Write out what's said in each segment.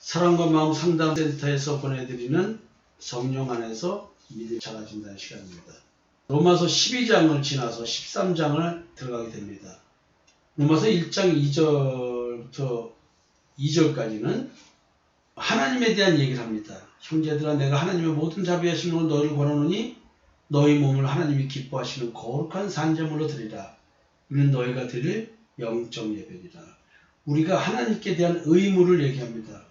사랑과 마음 상담 센터에서 보내드리는 성령 안에서 믿음이 작아진다는 시간입니다. 로마서 12장을 지나서 13장을 들어가게 됩니다. 로마서 1장 2절부터 2절까지는 하나님에 대한 얘기를 합니다. 형제들아 내가 하나님의 모든 자비하심으로 너희를 권하노니 너희 몸을 하나님이 기뻐하시는 거룩한 산재물로 드리라. 이는 너희가 드릴 영적 예배니라. 우리가 하나님께 대한 의무를 얘기합니다.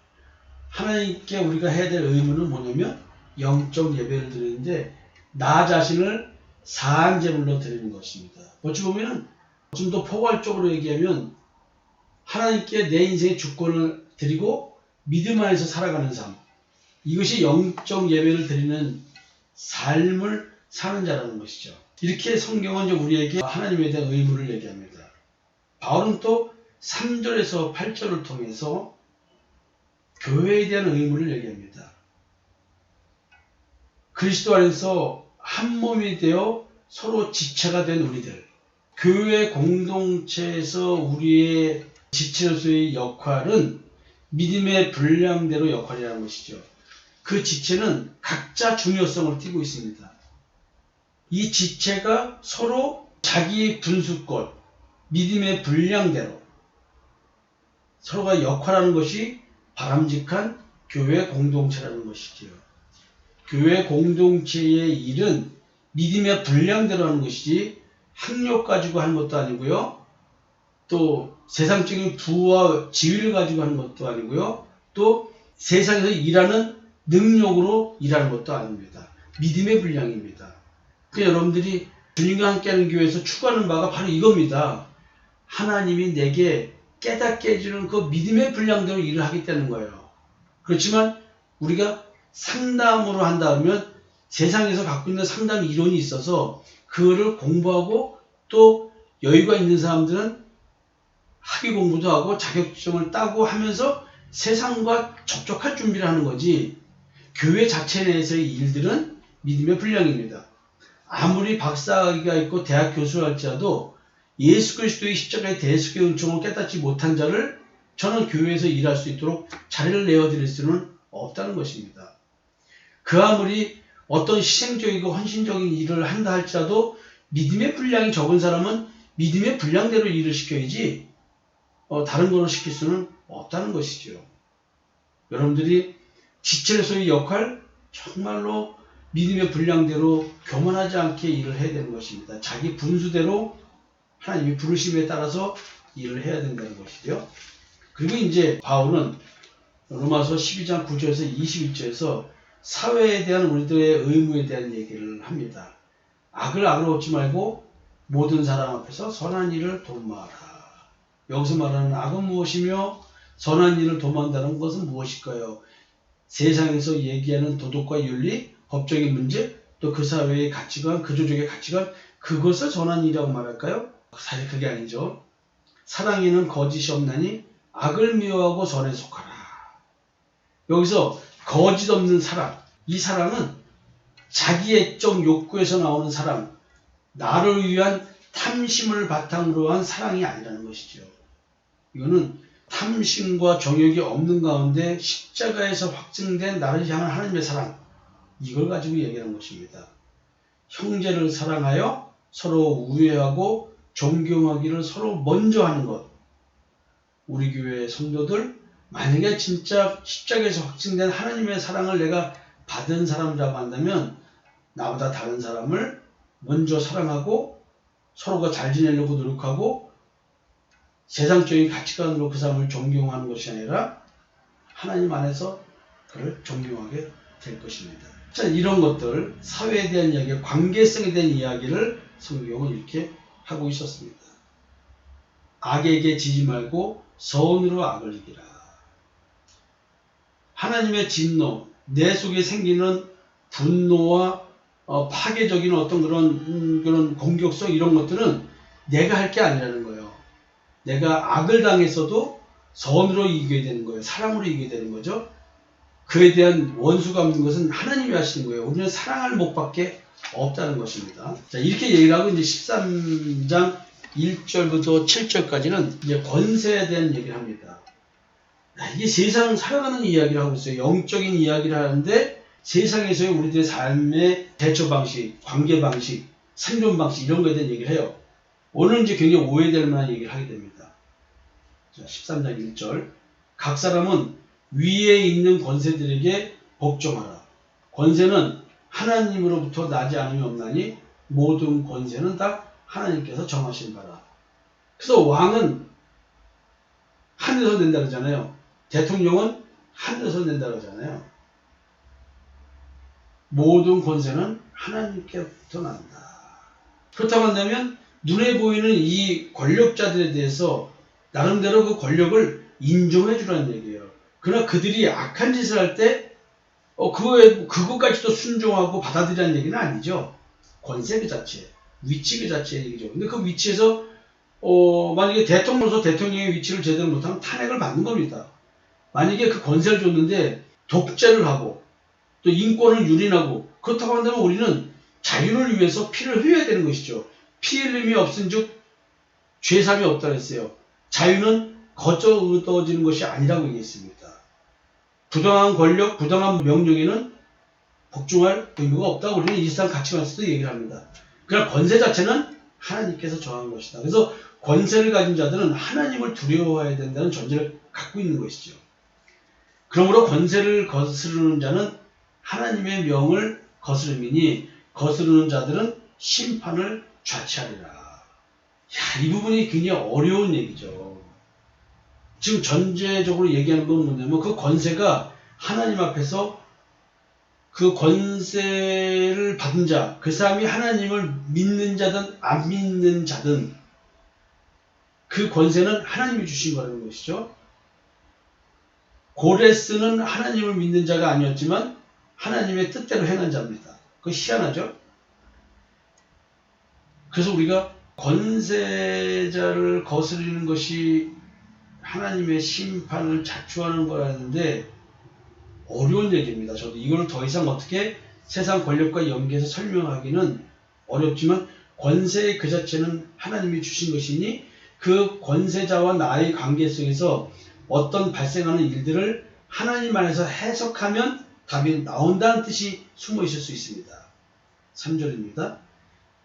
하나님께 우리가 해야 될 의무는 뭐냐면 영적 예배를 드리는데 나 자신을 사한제물로 드리는 것입니다. 어찌 보면 좀더 포괄적으로 얘기하면 하나님께 내 인생의 주권을 드리고 믿음 안에서 살아가는 삶 이것이 영적 예배를 드리는 삶을 사는 자라는 것이죠. 이렇게 성경은 우리에게 하나님에 대한 의무를 얘기합니다. 바울은 또 3절에서 8절을 통해서 교회에 대한 의무를 얘기합니다. 그리스도 안에서 한 몸이 되어 서로 지체가 된 우리들, 교회 공동체에서 우리의 지체로서의 역할은 믿음의 분량대로 역할이라는 것이죠. 그 지체는 각자 중요성을 띠고 있습니다. 이 지체가 서로 자기의 분수권, 믿음의 분량대로 서로가 역할하는 것이 바람직한 교회 공동체라는 것이지요. 교회 공동체의 일은 믿음의 분량대로 하는 것이지 학력 가지고 하는 것도 아니고요. 또 세상적인 부와 지위를 가지고 하는 것도 아니고요. 또 세상에서 일하는 능력으로 일하는 것도 아닙니다. 믿음의 분량입니다. 그 여러분들이 주님과 함께하는 교회에서 추구하는 바가 바로 이겁니다. 하나님이 내게 깨닫게 해주는 그 믿음의 분량대로 일을 하겠다는 거예요. 그렇지만 우리가 상담으로 한다 하면 세상에서 갖고 있는 상담 이론이 있어서 그거를 공부하고 또 여유가 있는 사람들은 학위 공부도 하고 자격증을 따고 하면서 세상과 접촉할 준비를 하는 거지 교회 자체 내에서의 일들은 믿음의 분량입니다. 아무리 박사학위가 있고 대학 교수를 할지라도 예수 그리스도의 십자가의 대속의 은총을 깨닫지 못한 자를 저는 교회에서 일할 수 있도록 자리를 내어드릴 수는 없다는 것입니다. 그 아무리 어떤 희생적이고 헌신적인 일을 한다 할지라도 믿음의 분량이 적은 사람은 믿음의 분량대로 일을 시켜야지 어, 다른 걸로 시킬 수는 없다는 것이죠. 여러분들이 지체로서의 역할 정말로 믿음의 분량대로 교만하지 않게 일을 해야 되는 것입니다. 자기 분수대로 하나님이 부르심에 따라서 일을 해야 된다는 것이죠. 그리고 이제 바울은 로마서 12장 9절에서 21절에서 사회에 대한 우리들의 의무에 대한 얘기를 합니다. 악을 악으로 얻지 말고 모든 사람 앞에서 선한 일을 도모하라. 여기서 말하는 악은 무엇이며 선한 일을 도모한다는 것은 무엇일까요? 세상에서 얘기하는 도덕과 윤리, 법적인 문제, 또 그 사회의 가치관, 그 조직의 가치관, 그것을 선한 일이라고 말할까요? 사실 그게 아니죠. 사랑에는 거짓이 없나니 악을 미워하고 선에 속하라. 여기서 거짓 없는 사랑, 이 사랑은 자기애적 욕구에서 나오는 사랑, 나를 위한 탐심을 바탕으로 한 사랑이 아니라는 것이죠. 이거는 탐심과 정욕이 없는 가운데 십자가에서 확증된 나를 향한 하나님의 사랑, 이걸 가지고 얘기하는 것입니다. 형제를 사랑하여 서로 우애하고 존경하기를 서로 먼저 하는 것. 우리 교회 성도들 만약에 진짜 십자가에서 확증된 하나님의 사랑을 내가 받은 사람이라고 한다면 나보다 다른 사람을 먼저 사랑하고 서로가 잘 지내려고 노력하고 세상적인 가치관으로 그 사람을 존경하는 것이 아니라 하나님 안에서 그를 존경하게 될 것입니다. 자, 이런 것들, 사회에 대한 이야기, 관계성에 대한 이야기를 성경은 이렇게 하고 있었습니다. 악에게 지지 말고 선으로 악을 이기라. 하나님의 진노, 내 속에 생기는 분노와 어, 파괴적인 어떤 그런 음, 그런 공격성 이런 것들은 내가 할 게 아니라는 거예요. 내가 악을 당했어도 선으로 이기게 되는 거예요. 사랑으로 이기게 되는 거죠. 그에 대한 원수가 없는 것은 하나님이 하시는 거예요. 우리는 사랑할 목밖에 없다는 것입니다. 자, 이렇게 얘기를 하고 이제 13장 1절부터 7절까지는 이제 권세에 대한 얘기를 합니다. 야, 이게 세상 살아가는 이야기를 하고 있어요. 영적인 이야기를 하는데 세상에서의 우리들의 삶의 대처 방식, 관계 방식, 생존 방식 이런 거에 대한 얘기를 해요. 오늘 이제 굉장히 오해될 만한 얘기를 하게 됩니다. 자, 13장 1절. 각 사람은 위에 있는 권세들에게 복종하라. 권세는 하나님으로부터 나지 않음이 없나니 모든 권세는 다 하나님께서 정하신 바라. 그래서 왕은 하늘에서 낸다 그러잖아요. 대통령은 하늘에서 낸다 그러잖아요. 모든 권세는 하나님께부터 난다. 그렇다고 한다면 눈에 보이는 이 권력자들에 대해서 나름대로 그 권력을 인정해 주라는 얘기예요. 그러나 그들이 악한 짓을 할 때, 어, 그거에, 그것까지도 순종하고 받아들이라는 얘기는 아니죠. 권세 그 자체, 위치 그 자체의 얘기죠. 근데 그 위치에서, 어, 만약에 대통령으로서 대통령의 위치를 제대로 못하면 탄핵을 받는 겁니다. 만약에 그 권세를 줬는데 독재를 하고 또 인권을 유린하고 그렇다고 한다면 우리는 자유를 위해서 피를 흘려야 되는 것이죠. 피 흘림이 없은 즉 죄삼이 없다 그랬어요. 자유는 거저 얻어지는 것이 아니라고 얘기했습니다. 부당한 권력, 부당한 명령에는 복종할 의무가 없다고 우리는 이 세상 가치관에서도 얘기를 합니다. 그러나 권세 자체는 하나님께서 정한 것이다. 그래서 권세를 가진 자들은 하나님을 두려워해야 된다는 전제를 갖고 있는 것이죠. 그러므로 권세를 거스르는 자는 하나님의 명을 거스름이니 거스르는 자들은 심판을 좌치하리라. 야, 이 부분이 굉장히 어려운 얘기죠. 지금 전제적으로 얘기하는 건 뭐냐면 그 권세가 하나님 앞에서 그 권세를 받은 자, 그 사람이 하나님을 믿는 자든 안 믿는 자든 그 권세는 하나님이 주신 거라는 것이죠. 고레스는 하나님을 믿는 자가 아니었지만 하나님의 뜻대로 행한 자입니다. 그거 희한하죠? 그래서 우리가 권세자를 거스르는 것이 하나님의 심판을 자초하는 거라는데 어려운 얘기입니다. 저도 이걸 더 이상 어떻게 세상 권력과 연계해서 설명하기는 어렵지만 권세 그 자체는 하나님이 주신 것이니 그 권세자와 나의 관계 속에서 어떤 발생하는 일들을 하나님 안에서 해석하면 답이 나온다는 뜻이 숨어 있을 수 있습니다. 3절입니다.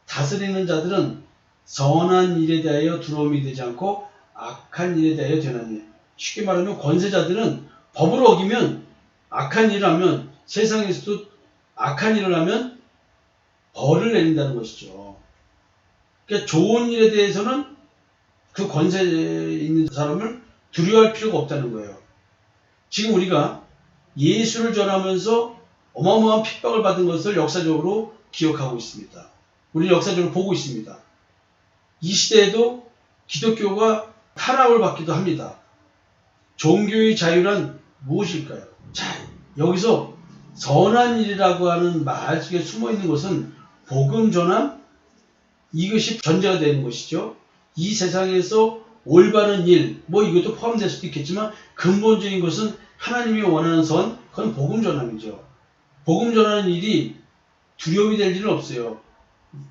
다스리는 자들은 선한 일에 대하여 두려움이 되지 않고 악한 일에 대하여 되나니 쉽게 말하면 권세자들은 법을 어기면 악한 일을 하면 세상에서도 악한 일을 하면 벌을 내린다는 것이죠. 그러니까 좋은 일에 대해서는 그 권세에 있는 사람을 두려워할 필요가 없다는 거예요. 지금 우리가 예수를 전하면서 어마어마한 핍박을 받은 것을 역사적으로 기억하고 있습니다. 우리는 역사적으로 보고 있습니다. 이 시대에도 기독교가 탄압을 받기도 합니다. 종교의 자유란 무엇일까요? 자, 여기서 선한 일이라고 하는 말 속에 숨어 있는 것은 복음 전함 이것이 전제가 되는 것이죠. 이 세상에서 올바른 일, 뭐 이것도 포함될 수도 있겠지만 근본적인 것은 하나님이 원하는 선, 그건 복음 전함이죠. 복음 전하는 일이 두려움이 될 일은 없어요.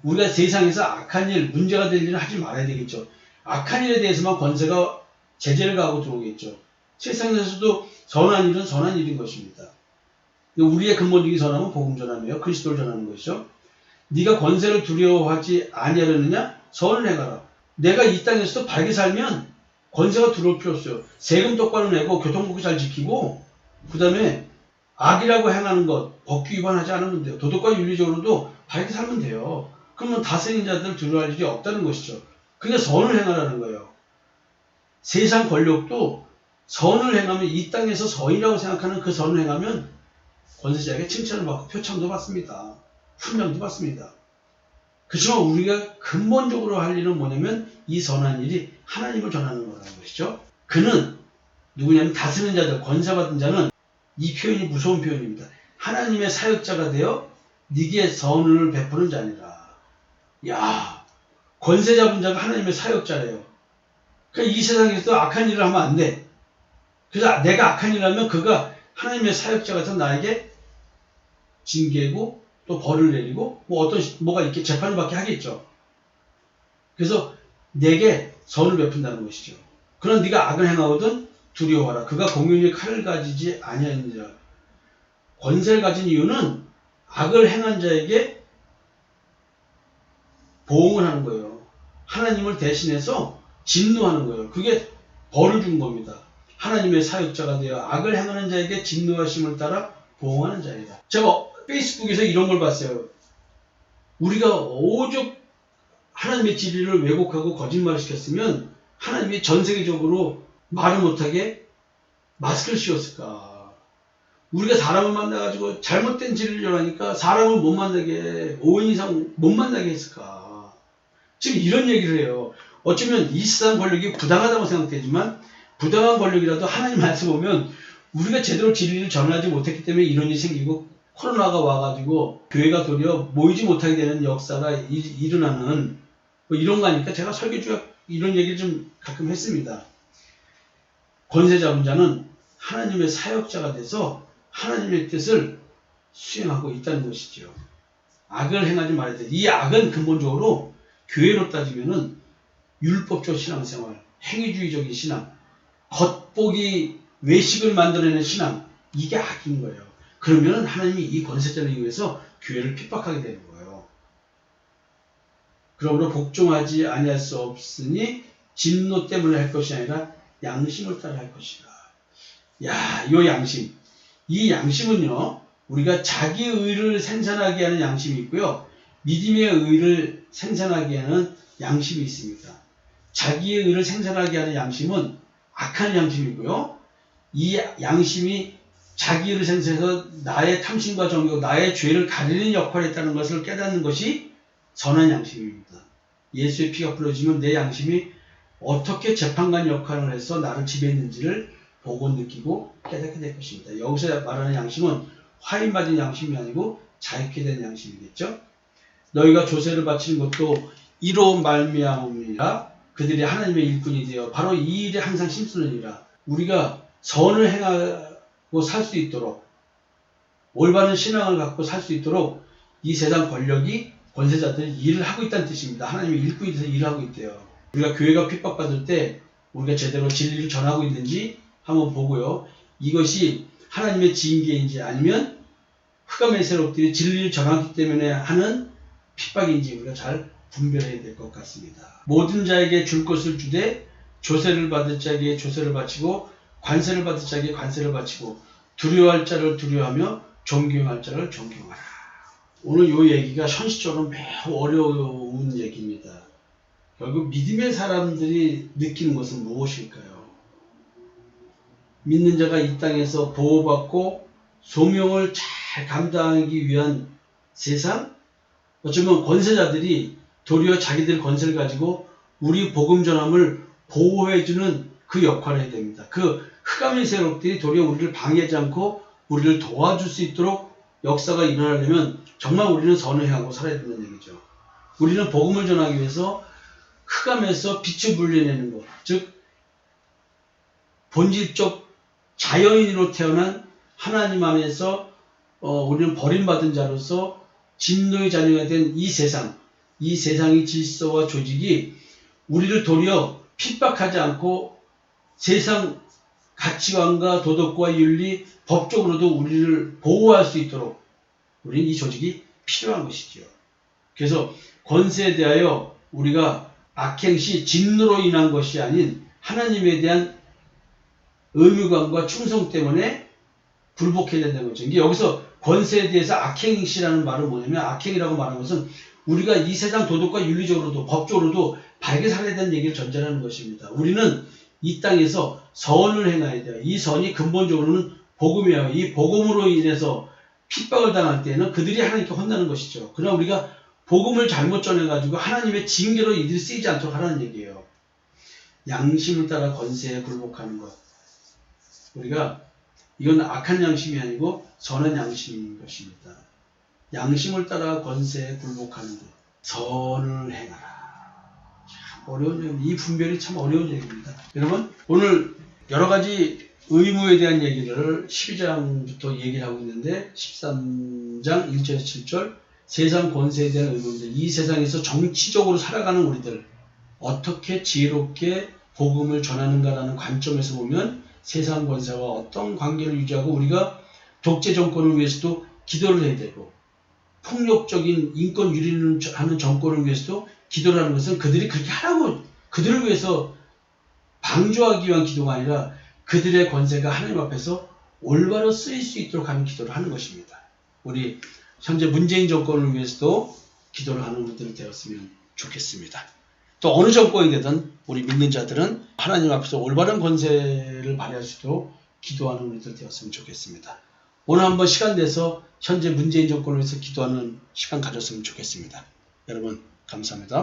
우리가 세상에서 악한 일, 문제가 될 일은 하지 말아야 되겠죠. 악한 일에 대해서만 권세가 제재를 가고 들어오겠죠. 세상에서도 선한 일은 선한 일인 것입니다. 우리의 근본적인 선함은 복음 전함이에요. 그리스도를 전하는 것이죠. 네가 권세를 두려워하지 아니하려느냐? 선을 행하라. 내가 이 땅에서도 바르게 살면 권세가 들어올 필요 없어요. 세금 똑바로 내고 교통법규 잘 지키고 그 다음에 악이라고 행하는 것 법규 위반하지 않으면 돼요. 도덕과 윤리적으로도 바르게 살면 돼요. 그러면 다스리는 자들 두려워할 일이 없다는 것이죠. 그냥 선을 행하라는 거예요. 세상 권력도 선을 행하면 이 땅에서 선이라고 생각하는 그 선을 행하면 권세자에게 칭찬을 받고 표창도 받습니다. 훈장도 받습니다. 그렇지만 우리가 근본적으로 할 일은 뭐냐면 이 선한 일이 하나님을 전하는 거라는 것이죠. 그는 누구냐면 다스리는 자들, 권세받은 자는 이 표현이 무서운 표현입니다. 하나님의 사역자가 되어 네게 선을 베푸는 자니라. 야, 권세 잡은 자가 하나님의 사역자래요. 그러니까 이 세상에서 악한 일을 하면 안 돼. 그래서 내가 악한 일을 하면 그가 하나님의 사역자 같은 나에게 징계고 또 벌을 내리고 뭐 어떤 뭐가 이렇게 재판을 받게 하겠죠. 그래서 내게 선을 베푼다는 것이죠. 그런 네가 악을 행하거든 두려워하라. 그가 공연히 칼을 가지지 아니하느니라. 권세를 가진 이유는 악을 행한 자에게 보응을 하는 거예요. 하나님을 대신해서 진노하는 거예요. 그게 벌을 준 겁니다. 하나님의 사역자가 되어 악을 행하는 자에게 진노하심을 따라 보응하는 자이다. 제가 페이스북에서 이런 걸 봤어요. 우리가 오죽 하나님의 진리를 왜곡하고 거짓말을 시켰으면 하나님이 전 세계적으로 말을 못하게 마스크를 씌웠을까? 우리가 사람을 만나가지고 잘못된 진리를 전하니까 사람을 못 만나게 5인 이상 못 만나게 했을까? 지금 이런 얘기를 해요. 어쩌면 이 세상 권력이 부당하다고 생각되지만 부당한 권력이라도 하나님 말씀 보면 우리가 제대로 진리를 전하지 못했기 때문에 이런 일이 생기고 코로나가 와가지고 교회가 도리어 모이지 못하게 되는 역사가 일- 일어나는 뭐 이런 거 아니까 제가 설교주가 이런 얘기를 좀 가끔 했습니다. 권세 잡은 자는 하나님의 사역자가 돼서 하나님의 뜻을 수행하고 있다는 것이죠. 악을 행하지 말아야 돼. 이 악은 근본적으로 교회로 따지면은 율법적 신앙생활, 행위주의적인 신앙, 겉보기 외식을 만들어내는 신앙, 이게 악인 거예요. 그러면 하나님이 이 권세자를 이용해서 교회를 핍박하게 되는 거예요. 그러므로 복종하지 아니할 수 없으니 진노 때문에 할 것이 아니라 양심을 따라 할 것이다. 야, 이 양심. 이 양심은요, 우리가 자기 의를 생산하게 하는 양심이 있고요, 믿음의 의를 생산하게 하는 양심이 있습니다. 자기의 의를 생산하게 하는 양심은 악한 양심이고요, 이 양심이 자기를 생산해서 나의 탐심과 정욕, 나의 죄를 가리는 역할을 했다는 것을 깨닫는 것이 선한 양심입니다. 예수의 피가 풀어지면 내 양심이 어떻게 재판관 역할을 해서 나를 지배했는지를 보고 느끼고 깨닫게 될 것입니다. 여기서 말하는 양심은 화인 맞은 양심이 아니고 자유케 된 양심이겠죠. 너희가 조세를 바치는 것도 이로 말미암음이라 그들이 하나님의 일꾼이 되어 바로 이 일에 항상 힘쓰느니라. 우리가 선을 행하고 살 수 있도록 올바른 신앙을 갖고 살 수 있도록 이 세상 권력이 권세자들이 일을 하고 있다는 뜻입니다. 하나님의 일꾼이 돼서 일을 하고 있대요. 우리가 교회가 핍박받을 때 우리가 제대로 진리를 전하고 있는지 한번 보고요. 이것이 하나님의 징계인지 아니면 흑암의 세력들이 진리를 전하기 때문에 하는 핍박인지 우리가 잘 분별해야 될 것 같습니다. 모든 자에게 줄 것을 주되 조세를 받을 자에게 조세를 바치고 관세를 받을 자에게 관세를 바치고 두려워할 자를 두려워하며 존경할 자를 존경하라. 오늘 이 얘기가 현실적으로 매우 어려운 얘기입니다. 결국 믿음의 사람들이 느끼는 것은 무엇일까요? 믿는 자가 이 땅에서 보호받고 소명을 잘 감당하기 위한 세상? 어쩌면 권세자들이 도리어 자기들 권세를 가지고 우리 복음 전함을 보호해주는 그 역할을 해야 됩니다. 그 흑암의 세력들이 도리어 우리를 방해하지 않고 우리를 도와줄 수 있도록 역사가 일어나려면 정말 우리는 선을 행하고 살아야 된다는 얘기죠. 우리는 복음을 전하기 위해서 흑암에서 빛을 불려내는 것, 즉 본질적 자연인으로 태어난 하나님 안에서 어, 우리는 버림받은 자로서 진노의 자녀가 된 이 세상, 이 세상의 질서와 조직이 우리를 도리어 핍박하지 않고 세상 가치관과 도덕과 윤리, 법적으로도 우리를 보호할 수 있도록 우리는 이 조직이 필요한 것이지요. 그래서 권세에 대하여 우리가 악행시 진노로 인한 것이 아닌 하나님에 대한 의무감과 충성 때문에 굴복해야 된다는 거죠. 이게 여기서 권세에 대해서 악행시라는 말은 뭐냐면 악행이라고 말하는 것은 우리가 이 세상 도덕과 윤리적으로도 법적으로도 밝게 살아야 되는 얘기를 전제하는 것입니다. 우리는 이 땅에서 선을 행해야 돼요. 이 선이 근본적으로는 복음이에요. 이 복음으로 인해서 핍박을 당할 때는 그들이 하나님께 혼나는 것이죠. 그러나 우리가 복음을 잘못 전해가지고 하나님의 징계로 이들이 쓰이지 않도록 하라는 얘기예요. 양심을 따라 권세에 굴복하는 것. 우리가 이건 악한 양심이 아니고 선한 양심인 것입니다. 양심을 따라 권세에 굴복하는 것. 선을 행하라. 참 어려운 얘기, 이 분별이 참 어려운 얘기입니다. 여러분, 오늘 여러 가지 의무에 대한 얘기를 12장부터 얘기를 하고 있는데 13장 1절에서 7절 세상 권세에 대한 의무들 이 세상에서 정치적으로 살아가는 우리들 어떻게 지혜롭게 복음을 전하는가라는 관점에서 보면 세상 권세와 어떤 관계를 유지하고 우리가 독재 정권을 위해서도 기도를 해야 되고 폭력적인 인권 유린을 하는 정권을 위해서도 기도를 하는 것은 그들이 그렇게 하라고 그들을 위해서 방조하기 위한 기도가 아니라 그들의 권세가 하나님 앞에서 올바로 쓰일 수 있도록 하는 기도를 하는 것입니다. 우리 현재 문재인 정권을 위해서도 기도를 하는 우리들이 되었으면 좋겠습니다. 또 어느 정권이 되든 우리 믿는 자들은 하나님 앞에서 올바른 권세를 발휘할 수 있도록 기도하는 우리들 되었으면 좋겠습니다. 오늘 한번 시간 내서 현재 문재인 정권을 위해서 기도하는 시간 가졌으면 좋겠습니다. 여러분 감사합니다.